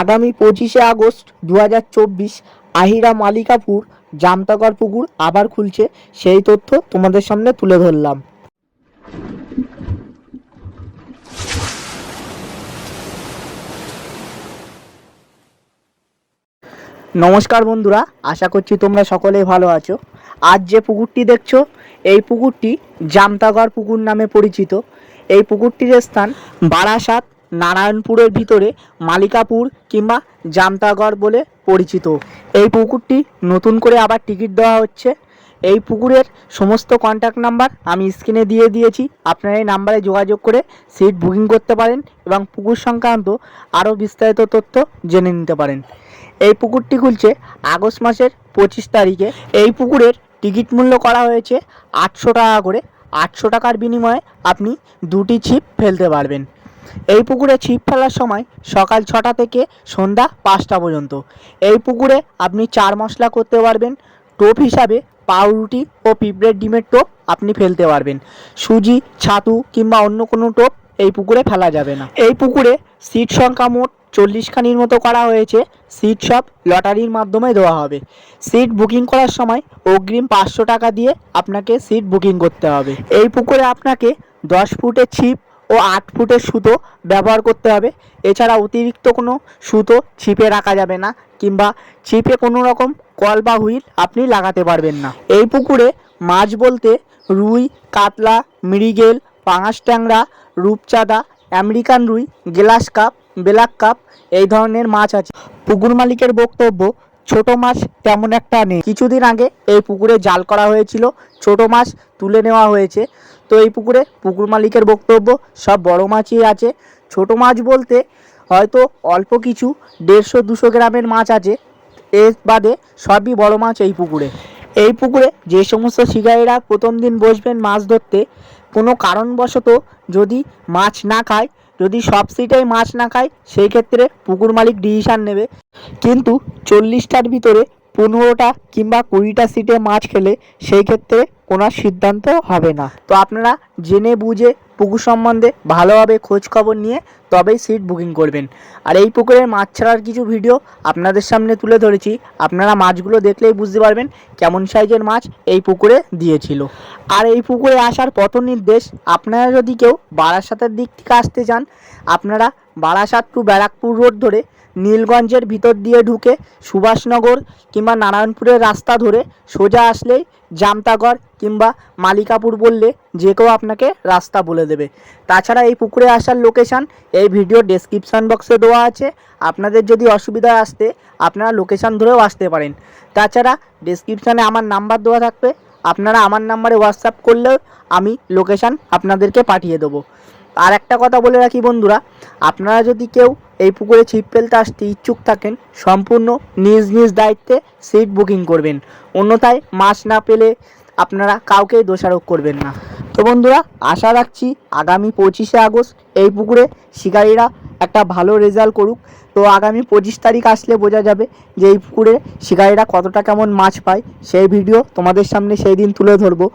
আগামী পঁচিশে আগস্ট দু হাজার চব্বিশ আহিরা মালিকাপুর জামতাগড় পুকুর আবার খুলছে। সেই তথ্য তোমাদের সামনে তুলে ধরলাম। নমস্কার বন্ধুরা, আশা করছি তোমরা সকলেই ভালো আছো। আজ যে পুকুরটি দেখছ, এই পুকুরটি জামতাগড় পুকুর নামে পরিচিত। এই পুকুরটির স্থান বারাসাত নারায়ণপুরের ভিতরে মালিকাপুর কিংবা জামতাগড় বলে পরিচিত। এই পুকুরটি নতুন করে আবার টিকিট দেওয়া হচ্ছে। এই পুকুরের সমস্ত কন্ট্যাক্ট নাম্বার আমি স্ক্রিনে দিয়ে দিয়েছি। আপনারা এই নাম্বারে যোগাযোগ করে সিট বুকিং করতে পারেন এবং পুকুর সংক্রান্ত আরও বিস্তারিত তথ্য জেনে নিতে পারেন। এই পুকুরটি খুলছে আগস্ট মাসের পঁচিশ তারিখে। এই পুকুরের টিকিট মূল্য করা হয়েছে আটশো টাকা করে। আটশো টাকার বিনিময়ে আপনি দুটি ছিপ ফেলতে পারবেন। এই পুকুরে ছিপ ফেলার সময় সকাল ছটা থেকে সন্ধ্যা পাঁচটা পর্যন্ত। এই পুকুরে আপনি চার মশলা করতে পারবেন, টোপ হিসাবে পাউরুটি ও পিঁপড়ের ডিমের টোপ আপনি ফেলতে পারবেন। সুজি, ছাতু কিংবা অন্য কোনো টোপ এই পুকুরে ফেলা যাবে না। এই পুকুরে সিট সংখ্যা মোট চল্লিশখানির মতো করা হয়েছে। সিট সব লটারির মাধ্যমে দেওয়া হবে। সিট বুকিং করার সময় অগ্রিম পাঁচশো টাকা দিয়ে আপনাকে সিট বুকিং করতে হবে। এই পুকুরে আপনাকে দশ ফুটের ছিপ ও আট ফুটের সুতো ব্যবহার করতে হবে। এছাড়া অতিরিক্ত কোনো সুতো ছিপে রাখা যাবে না কিংবা ছিপে কোনো রকম কল বা হুইল আপনি লাগাতে পারবেন না। এই পুকুরে মাছ বলতে রুই, কাতলা, মৃগেল, পাঙাশ ট্যাংরা, রূপচাঁদা, আমেরিকান রুই, গ্লাস কাপ, ব্ল্যাক কাপ এই ধরনের মাছ আছে। পুকুর মালিকের বক্তব্য, ছোট মাছ তেমন একটা নেই। কিছুদিন আগে এই পুকুরে জাল করা হয়েছিল। ছোট মাছ তুলে নেওয়া হয়েছে। তো এই পুকুরে পুকুর মালিকের বক্তব্য, সব বড় মাছই আছে। ছোট মাছ বলতে হয়তো অল্প কিছু, দেড়শো দুশো গ্রামের মাছ আছে। এর বাদে সবই বড় মাছ এই পুকুরে। এই পুকুরে যে সমস্ত শিকারীরা প্রথম দিন বসবেন মাছ ধরতে, কোনো কারণবশত যদি মাছ না খায়, যদি সব সিটেই মাছ না খায়, সেই ক্ষেত্রে পুকুর মালিক ডিসিশান নেবে। কিন্তু চল্লিশটার ভিতরে পনেরোটা কিংবা কুড়িটা সিটে মাছ খেলে সেই ক্ষেত্রে কোনো সিদ্ধান্ত হবে না। তো আপনারা জেনে বুঝে পুকুর সম্বন্ধে ভালোভাবে খোঁজ খবর নিয়ে তবেই সিট বুকিং করবেন। আর এই পুকুরের মাছ ছাড়ার কিছু ভিডিও আপনাদের সামনে তুলে ধরেছি। আপনারা মাছগুলো দেখলেই বুঝতে পারবেন কেমন সাইজের মাছ এই পুকুরে দিয়েছিল। আর এই পুকুরে আসার পথ নির্দেশ, আপনারা যদি কেউ বারাসাতের দিক থেকে আসতে চান, আপনারা বারাসাত টু ব্যারাকপুর রোড ধরে নীলগঞ্জের ভিতর দিয়ে ঢুকে সুভাষনগর কিংবা নারায়ণপুরের রাস্তা ধরে সোজা আসলেই জামতাগড় কিংবা মালিকাপুর বললে যে কেউ আপনাকে রাস্তা বলে দেবে। তাছাড়া এই পুকুরে আসার লোকেশান এই ভিডিও ডেসক্রিপশান বক্সে দেওয়া আছে। আপনাদের যদি অসুবিধা আসতে আপনারা লোকেশান ধরেও আসতে পারেন। তাছাড়া ডেসক্রিপশানে আমার নাম্বার দেওয়া থাকবে। আপনারা আমার নাম্বারে হোয়াটসঅ্যাপ করলেও আমি লোকেশান আপনাদেরকে পাঠিয়ে দেবো। আর একটা কথা বলে রাখি বন্ধুরা, আপনারা যদি কেউ এই পুকুরে ছিপ ফেলতে আসতে ইচ্ছুক থাকেন, সম্পূর্ণ নিজ নিজ দায়িত্বে সিট বুকিং করবেন। অন্যথায় মাছ না পেলে আপনারা কাউকেই দোষারোপ করবেন না। তো বন্ধুরা, আশা রাখছি আগামী পঁচিশে আগস্ট এই পুকুরে শিকারীরা একটা ভালো রেজাল্ট করুক। তো আগামী পঁচিশ তারিখ আসলে বোঝা যাবে যে এই পুকুরে শিকারীরা কতটা কেমন মাছ পায়। সেই ভিডিও তোমাদের সামনে সেই দিন তুলে ধরবো।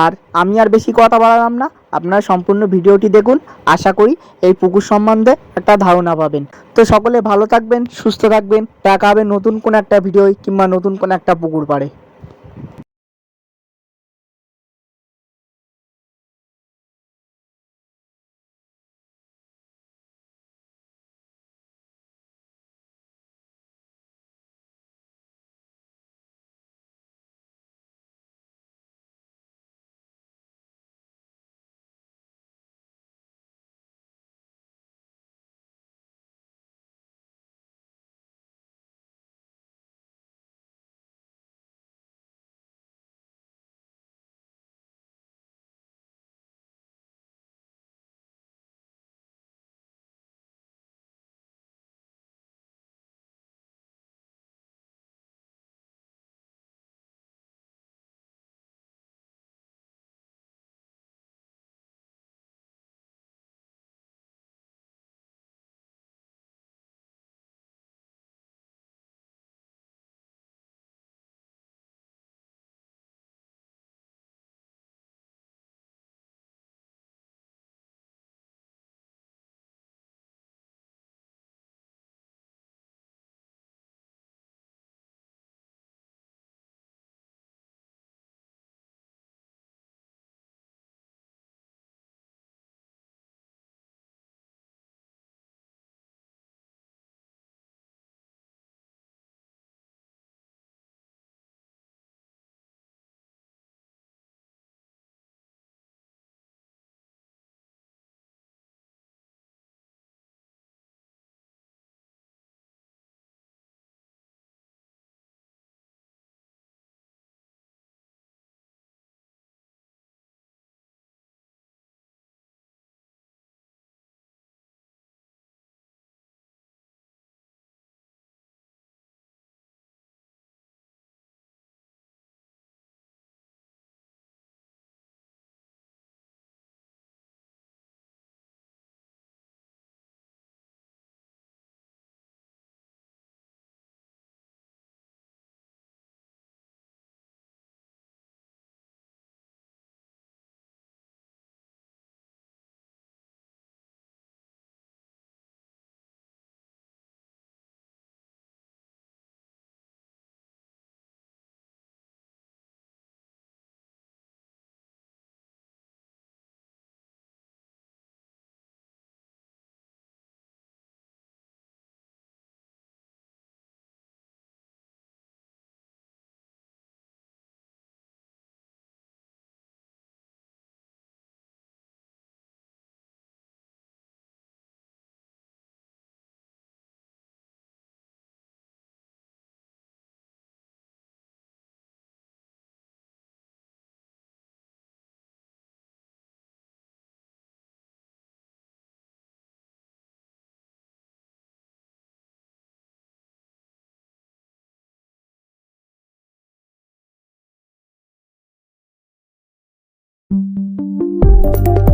আর আমি আর বেশি কথা বাড়ালাম না। আপনারা সম্পূর্ণ ভিডিওটি দেখুন। আশা করি এই পুকুর সম্বন্ধে একটা ধারণা পাবেন। তো সকলে ভালো থাকবেন, সুস্থ থাকবেন। দেখা হবে নতুন কোনো একটা ভিডিও কিংবা নতুন কোনো একটা পুকুর পাড়ে। থাকো